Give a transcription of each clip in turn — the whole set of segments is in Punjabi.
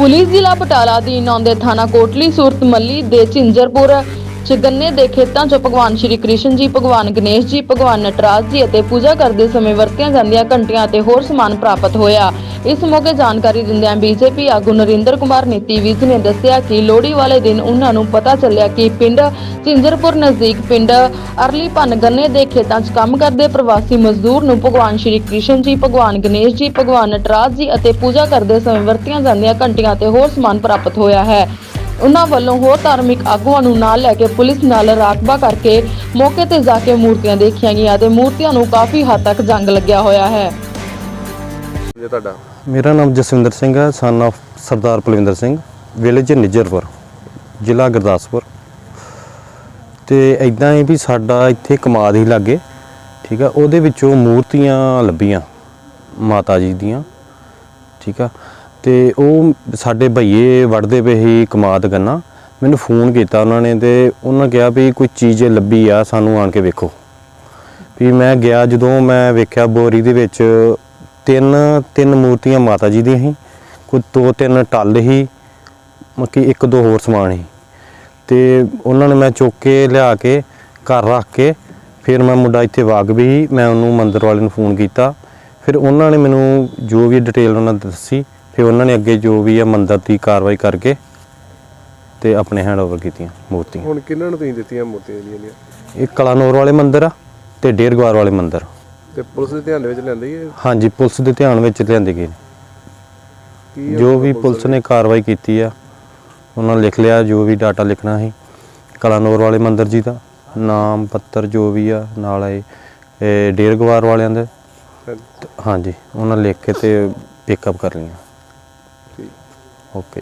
ਪੁਲਿਸ ਜ਼ਿਲ੍ਹਾ ਬਟਾਲਾ ਅਧੀਨ ਆਉਂਦੇ ਥਾਣਾ ਕੋਟਲੀ ਸੂਰਤ ਮੱਲੀ ਦੇ ਝਿੰਜਰਪੁਰ ਚ ਗੰਨੇ ਦੇ ਖੇਤਾਂ 'ਚ ਭਗਵਾਨ ਸ਼੍ਰੀ ਕ੍ਰਿਸ਼ਨ ਜੀ, ਭਗਵਾਨ ਗਣੇਸ਼ ਜੀ, ਭਗਵਾਨ ਨਟਰਾਜ ਜੀ ਅਤੇ ਪੂਜਾ ਕਰਦੇ ਸਮੇਂ ਵਰਤੀਆਂ ਜਾਂਦੀਆਂ ਘੰਟੀਆਂ ਅਤੇ ਹੋਰ ਸਮਾਨ ਪ੍ਰਾਪਤ ਹੋਇਆ। ਇਸ ਮੌਕੇ ਜਾਣਕਾਰੀ ਦਿੰਦਿਆਂ ਬੀਜੇਪੀ ਆਗੂ ਨਰਿੰਦਰ ਕੁਮਾਰ ਨੀਤੀ ਵਿਜ ਨੇ ਦੱਸਿਆ ਕਿ ਲੋਹੜੀ ਵਾਲੇ ਦਿਨ ਉਹਨਾਂ ਨੂੰ ਪਤਾ ਚੱਲਿਆ ਕਿ ਪਿੰਡ ਝਿੰਜਰਪੁਰ ਨਜ਼ਦੀਕ ਪਿੰਡ ਅਰਲੀਪਨ ਗੰਨੇ ਦੇ ਖੇਤਾਂ 'ਚ ਕੰਮ ਕਰਦੇ ਪ੍ਰਵਾਸੀ ਮਜ਼ਦੂਰ ਨੂੰ ਭਗਵਾਨ ਸ਼੍ਰੀ ਕ੍ਰਿਸ਼ਨ ਜੀ, ਭਗਵਾਨ ਗਣੇਸ਼ ਜੀ, ਭਗਵਾਨ ਨਟਰਾਜ ਜੀ ਅਤੇ ਪੂਜਾ ਕਰਦੇ ਸਮੇਂ ਵਰਤੀਆਂ ਜਾਂਦੀਆਂ ਘੰਟੀਆਂ ਤੇ ਹੋਰ ਸਮਾਨ ਪ੍ਰਾਪਤ ਹੋਇਆ ਹੈ। ਉਹਨਾਂ ਵੱਲੋਂ ਹੋਰ ਧਾਰਮਿਕ ਆਗੂਆਂ ਨੂੰ ਨਾਲ ਲੈ ਕੇ ਪੁਲਿਸ ਨਾਲ ਰਾਖਵਾ ਕਰਕੇ ਮੌਕੇ ਤੇ ਜਾ ਕੇ ਮੂਰਤੀਆਂ ਦੇਖੀਆਂ ਗਈਆਂ ਤੇ ਮੂਰਤੀਆਂ ਨੂੰ ਕਾਫੀ ਹੱਦ ਤੱਕ ਜੰਗ ਲੱਗਿਆ ਹੋਇਆ ਹੈ। ਜੇ ਤੁਹਾਡਾ? ਮੇਰਾ ਨਾਮ ਜਸਵਿੰਦਰ ਸਿੰਘ ਹੈ son of Sardar Palwinder Singh village Nijarpur ਜ਼ਿਲ੍ਹਾ ਗੁਰਦਾਸਪੁਰ। ਤੇ ਇਦਾਂ ਹੀ ਵੀ ਸਾਡਾ ਇੱਥੇ ਕਮਾਦ ਹੀ ਲੱਗੇ ਠੀਕ ਆ ਉਹਦੇ ਵਿੱਚੋਂ ਮੂਰਤੀਆਂ ਲੱਭੀਆਂ ਮਾਤਾ ਜੀ ਦੀਆਂ ਠੀਕ ਆ। ਤੇ ਉਹ ਸਾਡੇ ਭਈਏ ਵੜਦੇ ਪਏ ਸੀ ਕਮਾਦ ਗੰਨਾ ਮੈਨੂੰ ਫੋਨ ਕੀਤਾ ਉਹਨਾਂ ਨੇ ਤੇ ਉਹਨਾਂ ਕਿਹਾ ਵੀ ਕੋਈ ਚੀਜ਼ ਲੱਭੀ ਆ, ਸਾਨੂੰ ਆਣ ਕੇ ਵੇਖੋ। ਵੀ ਮੈਂ ਗਿਆ ਜਦੋਂ ਮੈਂ ਵੇਖਿਆ ਬੋਰੀ ਦੇ ਵਿੱਚ ਤਿੰਨ ਤਿੰਨ ਮੂਰਤੀਆਂ ਮਾਤਾ ਜੀ ਦੀਆਂ ਸੀ, ਕੋਈ ਦੋ, ਤਿੰਨ ਟੱਲ ਸੀ ਮੱਕੀ ਇੱਕ ਦੋ ਹੋਰ ਸਮਾਨ ਸੀ। ਤੇ ਉਹਨਾਂ ਨੇ ਮੈਂ ਚੁੱਕ ਕੇ ਲਿਆ ਕੇ ਘਰ ਰੱਖ ਕੇ ਫਿਰ ਮੈਂ ਮੁੰਡਾ ਇੱਥੇ ਵਾਗ ਵੀ ਮੈਂ ਉਹਨੂੰ ਮੰਦਰ ਵਾਲੇ ਨੂੰ ਫੋਨ ਕੀਤਾ। ਫਿਰ ਉਹਨਾਂ ਨੇ ਮੈਨੂੰ ਜੋ ਵੀ ਡਿਟੇਲ ਉਹਨਾਂ ਦੱਸੀ ਫਿਰ ਉਹਨਾਂ ਨੇ ਅੱਗੇ ਜੋ ਵੀ ਆ ਮੰਦਿਰ ਦੀ ਕਾਰਵਾਈ ਕਰਕੇ ਤੇ ਆਪਣੇ ਹੈਂਡ ਓਵਰ ਕੀਤੀਆਂ ਮੂਰਤੀਆਂ। ਹੁਣ ਕਿਹਨਾਂ ਨੂੰ ਤੁਸੀਂ ਦਿੱਤੀਆਂ ਮੂਰਤੀਆਂ ਦੀਆਂ? ਇਹ ਕਲਾਨੌਰ ਵਾਲੇ ਮੰਦਿਰ ਆ ਤੇ ਡੇਰਗਵਾਰ ਵਾਲੇ ਮੰਦਿਰ। ਤੇ ਪੁਲਿਸ ਦੇ ਧਿਆਨ ਦੇ ਵਿੱਚ ਲੈਂਦੀ ਹੈ ਹਾਂਜੀ ਪੁਲਿਸ ਦੇ ਧਿਆਨ ਵਿੱਚ ਲਿਆਂਦੇ ਗਏ। ਕੀ ਜੋ ਵੀ ਪੁਲਿਸ ਨੇ ਕਾਰਵਾਈ ਕੀਤੀ ਆ ਉਹਨਾਂ ਨੇ ਲਿਖ ਲਿਆ ਜੋ ਵੀ ਡਾਟਾ ਲਿਖਣਾ ਸੀ। ਕਲਾਨੌਰ ਵਾਲੇ ਮੰਦਿਰ ਜੀ ਦਾ ਨਾਮ ਪੱਤਰ ਜੋ ਵੀ ਆ ਨਾਲ ਆਏ ਇਹ ਡੇਰਗਵਾਰ ਵਾਲਿਆਂ ਦੇ। ਤੇ ਹਾਂਜੀ ਉਹਨਾਂ ਲਿਖ ਕੇ ਤੇ ਪਿਕਅਪ ਕਰ ਲਈਆਂ। ਓਕੇ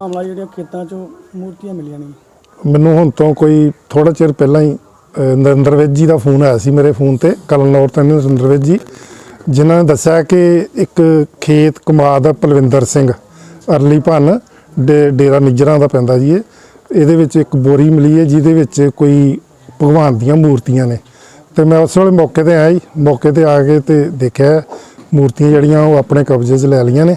ਮਾਮਲਾ ਜਿਹੜੀਆਂ ਖੇਤਾਂ 'ਚੋਂ ਮੂਰਤੀਆਂ ਮਿਲੀਆਂ ਨੇ। ਮੈਨੂੰ ਹੁਣ ਤੋਂ ਕੋਈ ਥੋੜਾ ਚਿਰ ਪਹਿਲਾਂ ਹੀ ਅਹ, ਨਰਿੰਦਰ ਵਿਜ ਜੀ ਦਾ ਫੋਨ ਆਇਆ ਸੀ ਮੇਰੇ ਫੋਨ ਤੇ ਕਲਨੌਰ ਤੋਂ ਨਰਿੰਦਰ ਵਿਜ ਜੀ ਜਿਨ੍ਹਾਂ ਨੇ ਦੱਸਿਆ ਕਿ ਇੱਕ ਖੇਤ ਕਮਾਦ ਪਲਵਿੰਦਰ ਸਿੰਘ ਅਰਲੀ ਭੰਨ ਡੇ- ਡੇਰਾ ਨਿਜਰਾਂ ਦਾ ਪੈਂਦਾ ਜੀ ਇਹ। ਇਹਦੇ ਵਿੱਚ ਇੱਕ ਬੋਰੀ ਮਿਲੀ ਹੈ ਜਿਹਦੇ ਵਿੱਚ ਕੋਈ ਭਗਵਾਨ ਦੀਆਂ ਮੂਰਤੀਆਂ ਨੇ। ਤੇ ਮੈਂ ਉਸ ਵੇਲੇ ਮੌਕੇ ਤੇ ਆਇਆ ਜੀ ਮੌਕੇ ਤੇ ਆ ਕੇ ਤੇ ਦੇਖਿਆ ਮੂਰਤੀਆਂ ਜਿਹੜੀਆਂ ਉਹ ਆਪਣੇ ਕਬਜ਼ੇ 'ਚ ਲੈ ਲਈਆਂ ਨੇ।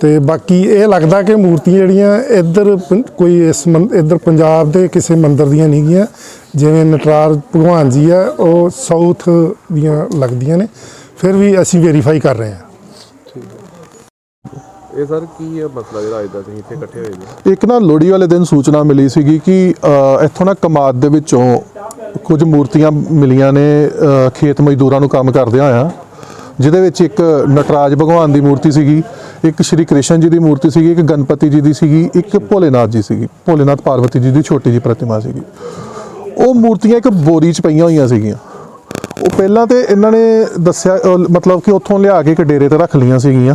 ਤੇ ਬਾਕੀ ਇਹ ਲੱਗਦਾ ਕਿ ਮੂਰਤੀਆਂ ਜਿਹੜੀਆਂ ਇੱਧਰ ਪੰ- ਕੋਈ ਇਸ ਮੰ- ਇੱਧਰ ਪੰਜਾਬ ਦੇ ਕਿਸੇ ਮੰਦਿਰ ਦੀਆਂ ਨਹੀਂ ਗੀਆਂ ਜਿਵੇਂ ਨਟਰਾਜ ਭਗਵਾਨ ਜੀ ਆ ਉਹ ਸਾਊਥ ਦੀਆਂ ਲੱਗਦੀਆਂ ਨੇ। ਫਿਰ ਵੀ ਅਸੀਂ ਵੈਰੀਫਾਈ ਕਰ ਰਹੇ ਹਾਂ। ਇਹ ਸਰ ਕੀ ਹੈ ਮਸਲਾ ਜਿਹੜਾ ਅੱਜ ਦਾ ਤੁਸੀਂ ਇੱਥੇ ਇਕੱਠੇ ਹੋਏ ਜੀ? ਇੱਕ ਨਾ ਲੋਹੜੀ ਵਾਲੇ ਦਿਨ ਸੂਚਨਾ ਮਿਲੀ ਸੀਗੀ ਕਿ ਇੱਥੋਂ ਨਾ ਕਮਾਦ ਦੇ ਵਿੱਚੋਂ ਕੁਝ ਮੂਰਤੀਆਂ ਮਿਲੀਆਂ ਨੇ ਖੇਤ ਮਜ਼ਦੂਰਾਂ ਨੂੰ ਕੰਮ ਕਰਦਿਆਂ ਆ ਜਿਹਦੇ ਵਿੱਚ ਇੱਕ ਨਟਰਾਜ ਭਗਵਾਨ ਦੀ ਮੂਰਤੀ ਸੀਗੀ, ਇੱਕ ਸ਼੍ਰੀ ਕ੍ਰਿਸ਼ਨ ਜੀ ਦੀ ਮੂਰਤੀ ਸੀਗੀ, ਇੱਕ ਗਣਪਤੀ ਜੀ ਦੀ ਸੀਗੀ, ਇੱਕ ਭੋਲੇਨਾਥ ਜੀ ਸੀਗੀ, ਭੋਲੇਨਾਥ ਪਾਰਵਤੀ ਜੀ ਦੀ ਛੋਟੀ ਜੀ ਪ੍ਰਤਿਮਾ ਸੀਗੀ। ਉਹ ਮੂਰਤੀਆਂ ਇੱਕ ਬੋਰੀ 'ਚ ਪਈਆਂ ਹੋਈਆਂ ਸੀਗੀਆਂ। ਉਹ ਪਹਿਲਾਂ ਤੇ ਇਹਨਾਂ ਨੇ ਦੱਸਿਆ ਮਤਲਬ ਕਿ ਉੱਥੋਂ ਲਿਆ ਕੇ ਇੱਕ ਡੇਰੇ ਤੇ ਰੱਖ ਲਈਆਂ ਸੀਗੀਆਂ।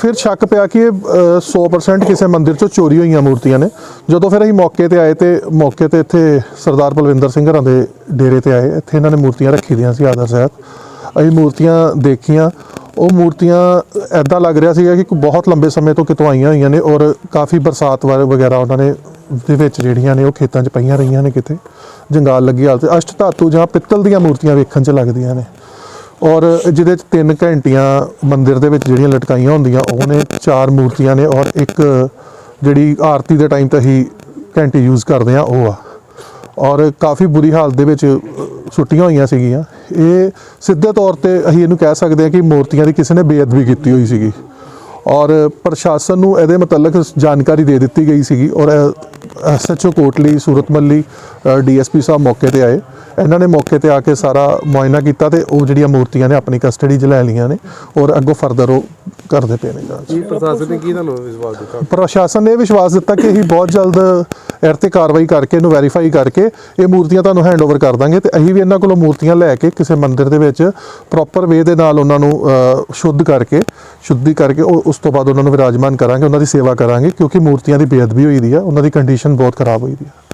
ਫਿਰ ਸ਼ੱਕ ਪਿਆ ਕਿ ਇਹ ਅ, 100% ਕਿਸੇ ਮੰਦਿਰ ਚੋਂ ਚੋਰੀ ਹੋਈਆਂ ਮੂਰਤੀਆਂ ਨੇ। ਜਦੋਂ ਫਿਰ ਅਸੀਂ ਮੌਕੇ ਤੇ ਆਏ ਤੇ ਮੌਕੇ ਤੇ ਇੱਥੇ ਸਰਦਾਰ ਬਲਵਿੰਦਰ ਸਿੰਘ ਹਰਾਂ ਦੇ ਡੇਰੇ ਤੇ ਆਏ ਇੱਥੇ ਇਹਨਾਂ ਨੇ ਮੂਰਤੀਆਂ ਰੱਖੀ ਦੀਆਂ ਸੀ ਆਦਰ ਸਾਹਿਬ ਅਸੀਂ ਮੂਰਤੀਆਂ ਦੇਖੀਆਂ ਉਹ ਮੂਰਤੀਆਂ ਐਦਾਂ ਲੱਗ ਰਿਹਾ ਸੀਗਾ ਕਿ ਬਹੁਤ ਲੰਬੇ ਸਮੇਂ ਤੋਂ ਕਿਤੋਂ ਆਈਆਂ ਹੋਈਆਂ ਨੇ ਔਰ ਕਾਫੀ ਬਰਸਾਤ ਵ- ਵਗੈਰਾ ਉਹਨਾਂ ਨੇ ਦੇ ਵਿੱਚ ਜਿਹੜੀਆਂ ਨੇ ਉਹ ਖੇਤਾਂ 'ਚ ਪਈਆਂ ਰਹੀਆਂ ਨੇ ਕਿਤੇ। ਜੰਗਾਲ ਲੱਗੀ ਹਾਲਤ ਅਸ਼ਟ ਧਾਤੂ ਜਾਂ ਪਿੱਤਲ ਦੀਆਂ ਮੂਰਤੀਆਂ ਵੇਖਣ 'ਚ ਲੱਗਦੀਆਂ ਨੇ। ਔਰ ਜਿਹਦੇ 'ਚ ਤਿੰਨ ਘੰਟੀਆਂ ਮੰਦਿਰ ਦੇ ਵਿੱਚ ਜਿਹੜੀਆਂ ਲਟਕਾਈਆਂ ਹੁੰਦੀਆਂ, ਉਹ ਨੇ ਚਾਰ ਮੂਰਤੀਆਂ ਨੇ ਔਰ ਇੱਕ ਜਿਹੜੀ ਆਰਤੀ ਦੇ ਟਾਈਮ ਤੇ ਹੀ ਘੰਟੀ ਯੂਜ਼ ਕਰਦੇ ਆ ਉਹ ਆ। ਔਰ ਕਾਫੀ ਬੁਰੀ ਹਾਲਤ ਦੇ ਵਿੱਚ ਸੁੱਟੀਆਂ ਹੋਈਆਂ ਸੀਗੀਆਂ। ਇਹ ਸਿੱਧੇ ਤੌਰ ਤੇ ਅਸੀਂ ਇਹਨੂੰ ਕਹਿ ਸਕਦੇ ਹਾਂ ਕਿ ਮੂਰਤੀਆਂ ਦੀ ਕਿਸੇ ਨੇ ਬੇਅਦਬੀ ਕੀਤੀ ਹੋਈ ਸੀਗੀ। ਔਰ ਪ੍ਰਸ਼ਾਸਨ ਨੂੰ ਇਹਦੇ ਮੁਤਲਕ ਜਾਣਕਾਰੀ ਦੇ ਦਿੱਤੀ ਗਈ ਸੀਗੀ ਔਰ ਐਸਐਚਓ ਕੋਟਲੀ ਸੂਰਤ ਮੱਲੀ ਡੀਐਸਪੀ ਸਾਹਿਬ ਮੌਕੇ ਤੇ ਆਏ। ਇਹਨਾਂ ਨੇ ਮੌਕੇ ਤੇ ਆ ਕੇ ਸਾਰਾ ਮੁਆਇਨਾ ਕੀਤਾ ਤੇ ਉਹ ਜਿਹੜੀਆਂ ਮੂਰਤੀਆਂ ਨੇ ਆਪਣੀ ਕਸਟਡੀ 'ਚ ਲੈ ਲਈਆਂ ਨੇ ਔਰ ਅੱਗੋਂ ਫਰਦਰ ਉਹ ਕਰਦੇ ਪਏ ਨੇ ਜਾਂਚ। ਕੀ ਪ੍ਰਸ਼ਾਸਨ ਨੇ ਕੀ ਤੁਹਾਨੂੰ ਵਿਸ਼ਵਾਸ ਦਿੱਤਾ? ਪ੍ਰਸ਼ਾਸਨ ਨੇ ਵਿਸ਼ਵਾਸ ਦਿੱਤਾ ਕਿ ਅਸੀਂ ਬਹੁਤ ਜਲਦ ਇਹ ਤੇ ਕਾਰਵਾਈ ਕਰਕੇ ਇਹਨੂੰ ਵੈਰੀਫਾਈ ਕਰਕੇ ਇਹ ਮੂਰਤੀਆਂ ਤੁਹਾਨੂੰ ਹੈਂਡਓਵਰ ਕਰ ਦਾਂਗੇ ਤੇ ਅਸੀਂ ਵੀ ਇਹਨਾਂ ਕੋਲੋਂ ਮੂਰਤੀਆਂ ਲੈ ਕੇ ਕਿਸੇ ਮੰਦਿਰ ਦੇ ਵਿੱਚ ਪ੍ਰੋਪਰ ਵੇ ਦੇ ਨਾਲ ਉਹਨਾਂ ਨੂੰ ਅ, ਸ਼ੁੱਧ ਕਰਕੇ ਸ਼ੁੱਧੀ ਕਰਕੇ ਉਹ ਉਸ ਤੋਂ ਬਾਅਦ ਉਹਨਾਂ ਨੂੰ ਵਿਰਾਜਮਾਨ ਕਰਾਂਗੇ ਉਹਨਾਂ ਦੀ ਸੇਵਾ ਕਰਾਂਗੇ ਕਿਉਂਕਿ ਮੂਰਤੀਆਂ ਦੀ ਬੇਅਦਬੀ ਹੋਈ ਦੀ ਆ ਉਹਨਾਂ ਦੀ ਕੰਡੀਸ਼ਨ ਬਹੁਤ ਖਰਾਬ ਹੋਈ ਦੀ ਆ।